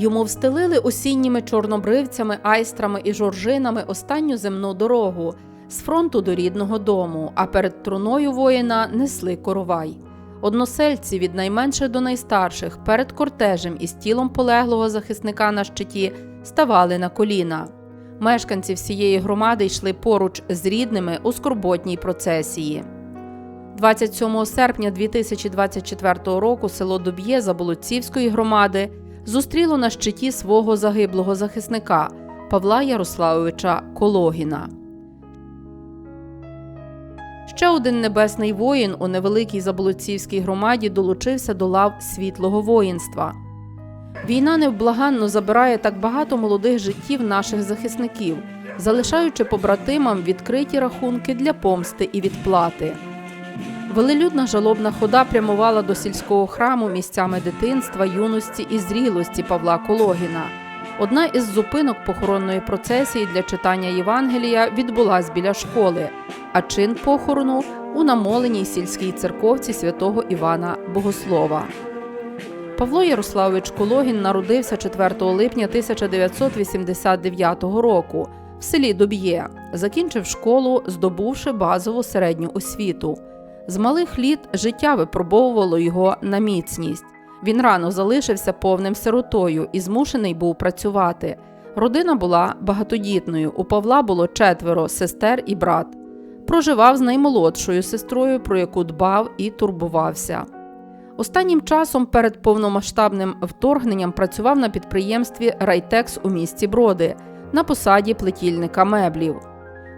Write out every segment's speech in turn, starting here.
Йому встелили осінніми чорнобривцями, айстрами і жоржинами останню земну дорогу з фронту до рідного дому, а перед труною воїна несли коровай. Односельці від найменших до найстарших перед кортежем із тілом полеглого захисника на щиті ставали на коліна. Мешканці всієї громади йшли поруч з рідними у скорботній процесії. 27 серпня 2024 року село Дуб'є Заболоцівської громади зустріло на щиті свого загиблого захисника Павла Ярославовича Кологіна. Ще один небесний воїн у невеликій Заболоцівській громаді долучився до лав світлого воїнства. Війна невблаганно забирає так багато молодих життів наших захисників, залишаючи побратимам відкриті рахунки для помсти і відплати. Велелюдна жалобна хода прямувала до сільського храму місцями дитинства, юності і зрілості Павла Кологіна. Одна із зупинок похоронної процесії для читання Євангелія відбулась біля школи, а чин похорону у намоленій сільській церковці святого Івана Богослова. Павло Ярославович Кологін народився 4 липня 1989 року в селі Доб'є. Закінчив школу, здобувши базову середню освіту. З малих літ життя випробовувало його на міцність. Він рано залишився повним сиротою і змушений був працювати. Родина була багатодітною. У Павла було четверо сестер і брат. Проживав з наймолодшою сестрою, про яку дбав і турбувався. Останнім часом перед повномасштабним вторгненням працював на підприємстві Райтекс у місті Броди на посаді плетільника меблів.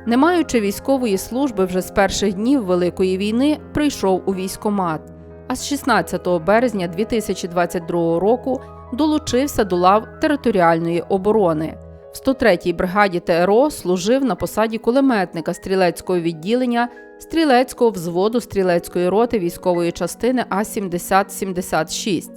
Не маючи військової служби вже з перших днів Великої війни, прийшов у військомат, а з 16 березня 2022 року долучився до лав територіальної оборони. В 103-й бригаді ТРО служив на посаді кулеметника стрілецького відділення стрілецького взводу стрілецької роти військової частини А-7076.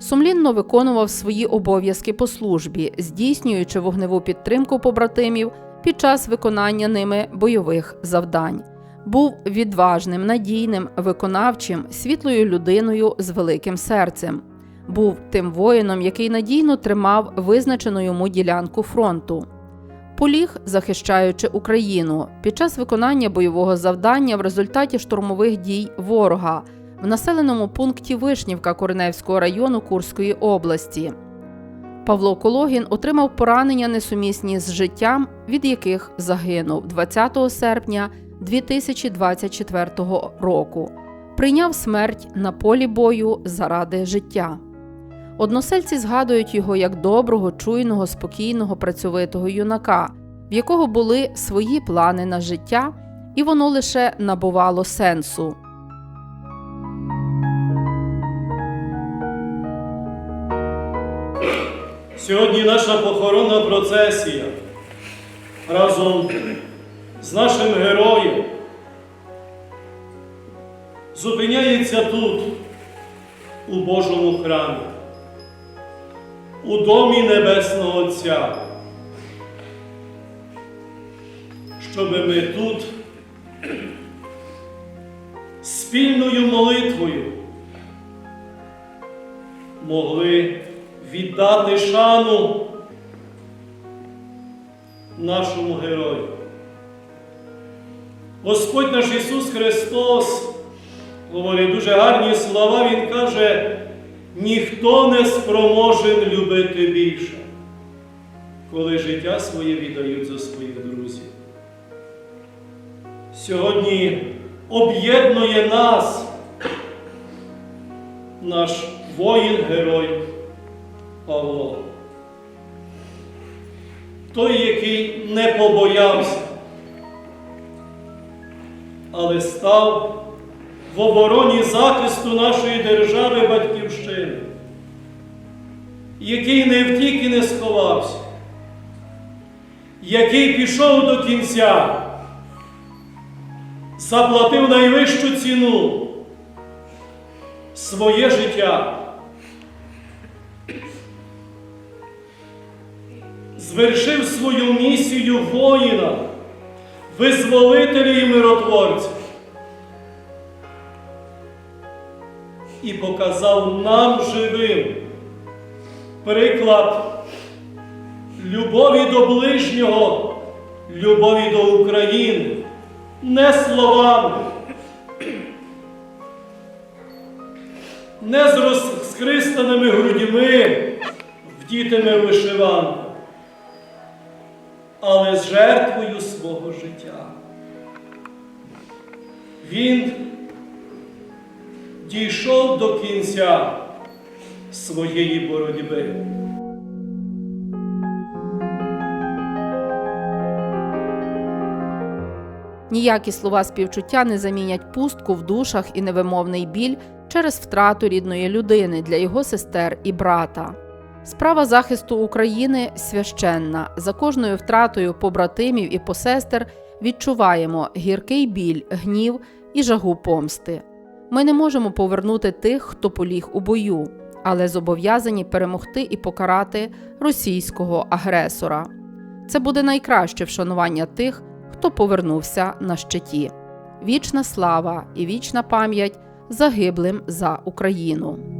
Сумлінно виконував свої обов'язки по службі, здійснюючи вогневу підтримку побратимів під час виконання ними бойових завдань. Був відважним, надійним, виконавчим, світлою людиною з великим серцем. Був тим воїном, який надійно тримав визначену йому ділянку фронту. Поліг, захищаючи Україну під час виконання бойового завдання в результаті штурмових дій ворога в населеному пункті Вишнівка Кореневського району Курської області. Павло Кологін отримав поранення несумісні з життям, від яких загинув 20 серпня 2024 року. Прийняв смерть на полі бою заради життя. Односельці згадують його як доброго, чуйного, спокійного, працьовитого юнака, в якого були свої плани на життя, і воно лише набувало сенсу. Сьогодні наша похоронна процесія разом з нашим героєм. Зупиняється тут, у Божому храмі, у домі Небесного Отця, щоб ми тут спільною молитвою могли віддати шану нашому герою. Господь наш Ісус Христос говорить дуже гарні слова, Він каже, ніхто не спроможен любити більше, коли життя своє віддають за своїх друзів. Сьогодні об'єднує нас наш воїн-герой Павло. Той, який не побоявся, але став в обороні захисту нашої держави Батьківщини, який не втік і не сховався, який пішов до кінця, заплатив найвищу ціну своє життя. Звершив свою місію воїна, визволителя і миротворця. І показав нам живим, приклад любові до ближнього, любові до України, не словами, не з розкристаними грудьми, вдітими вишиванками, але з жертвою свого життя. Він дійшов до кінця своєї боротьби. Ніякі слова співчуття не замінять пустку в душах і невимовний біль через втрату рідної людини для його сестер і брата. Справа захисту України священна. За кожною втратою побратимів і посестер відчуваємо гіркий біль, гнів і жагу помсти. Ми не можемо повернути тих, хто поліг у бою, але зобов'язані перемогти і покарати російського агресора. Це буде найкраще вшанування тих, хто повернувся на щиті. Вічна слава і вічна пам'ять загиблим за Україну.